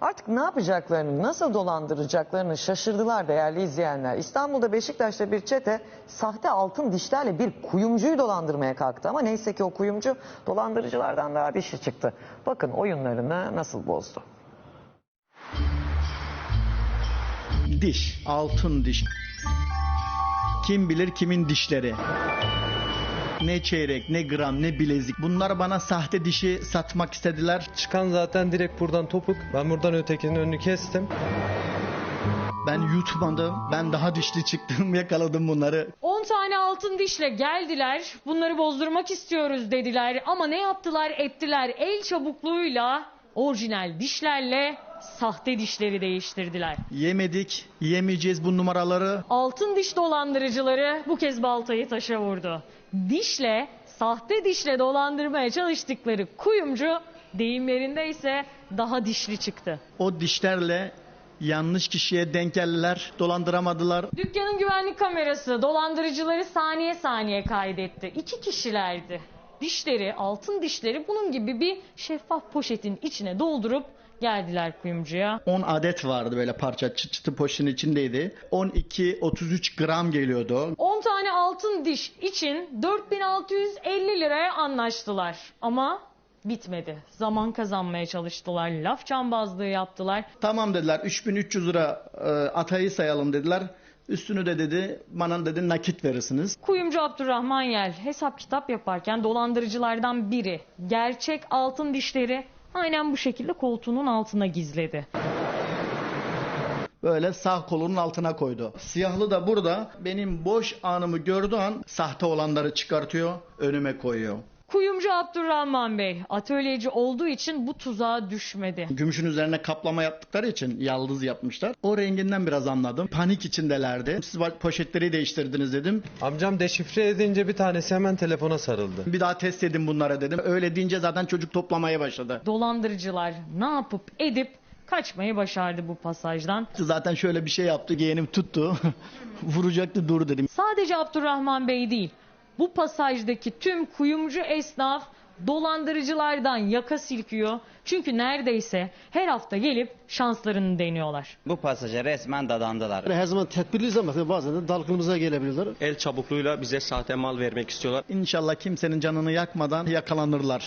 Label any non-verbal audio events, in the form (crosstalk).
Artık ne yapacaklarını, nasıl dolandıracaklarını şaşırdılar değerli izleyenler. İstanbul'da Beşiktaş'ta bir çete sahte altın dişlerle bir kuyumcuyu dolandırmaya kalktı. Ama neyse ki o kuyumcu dolandırıcılardan daha dişi çıktı. Bakın oyunlarını nasıl bozdu. Diş, altın diş. Kim bilir kimin dişleri. Ne çeyrek, ne gram, ne bilezik. Bunlar bana sahte dişi satmak istediler. Çıkan zaten direkt buradan topuk. Ben buradan ötekinin önünü kestim. Ben yutmadım. Ben daha dişli çıktım, (laughs) yakaladım bunları. 10 tane altın dişle geldiler. Bunları bozdurmak istiyoruz dediler. Ama ne yaptılar ettiler. El çabukluğuyla orijinal dişlerle sahte dişleri değiştirdiler. Yemedik, yemeyeceğiz bu numaraları. Altın diş dolandırıcıları bu kez baltayı taşa vurdu. Dişle, sahte dişle dolandırmaya çalıştıkları kuyumcu deyimlerinde ise daha dişli çıktı. O dişlerle yanlış kişiye denk geldiler, dolandıramadılar. Dükkanın güvenlik kamerası dolandırıcıları saniye saniye kaydetti. İki kişilerdi. Dişleri, altın dişleri bunun gibi bir şeffaf poşetin içine doldurup geldiler kuyumcuya. 10 adet vardı böyle parça çıt çıtı poşetin içindeydi. 12-33 gram geliyordu. 10 tane altın diş için 4650 liraya anlaştılar. Ama bitmedi. Zaman kazanmaya çalıştılar. Laf cambazlığı yaptılar. Tamam dediler 3300 lira e, atayı sayalım dediler. Üstünü de dedi bana dedi nakit verirsiniz. Kuyumcu Abdurrahman Yel hesap kitap yaparken dolandırıcılardan biri gerçek altın dişleri aynen bu şekilde koltuğunun altına gizledi. Böyle sağ kolunun altına koydu. Siyahlı da burada benim boş anımı gördüğü an sahte olanları çıkartıyor önüme koyuyor. Kuyumcu Abdurrahman Bey atölyeci olduğu için bu tuzağa düşmedi. Gümüşün üzerine kaplama yaptıkları için yaldız yapmışlar. O renginden biraz anladım. Panik içindelerdi. Siz poşetleri değiştirdiniz dedim. Amcam deşifre edince bir tanesi hemen telefona sarıldı. Bir daha test edin bunlara dedim. Öyle deyince zaten çocuk toplamaya başladı. Dolandırıcılar ne yapıp edip kaçmayı başardı bu pasajdan. Zaten şöyle bir şey yaptı. Yeğenim tuttu. (laughs) Vuracaktı dur dedim. Sadece Abdurrahman Bey değil, bu pasajdaki tüm kuyumcu esnaf dolandırıcılardan yaka silkiyor. Çünkü neredeyse her hafta gelip şanslarını deniyorlar. Bu pasaja resmen dadandılar. Her zaman tedbirliyiz ama bazen de dalgınımıza gelebiliyorlar. el çabukluğuyla bize sahte mal vermek istiyorlar. İnşallah kimsenin canını yakmadan yakalanırlar.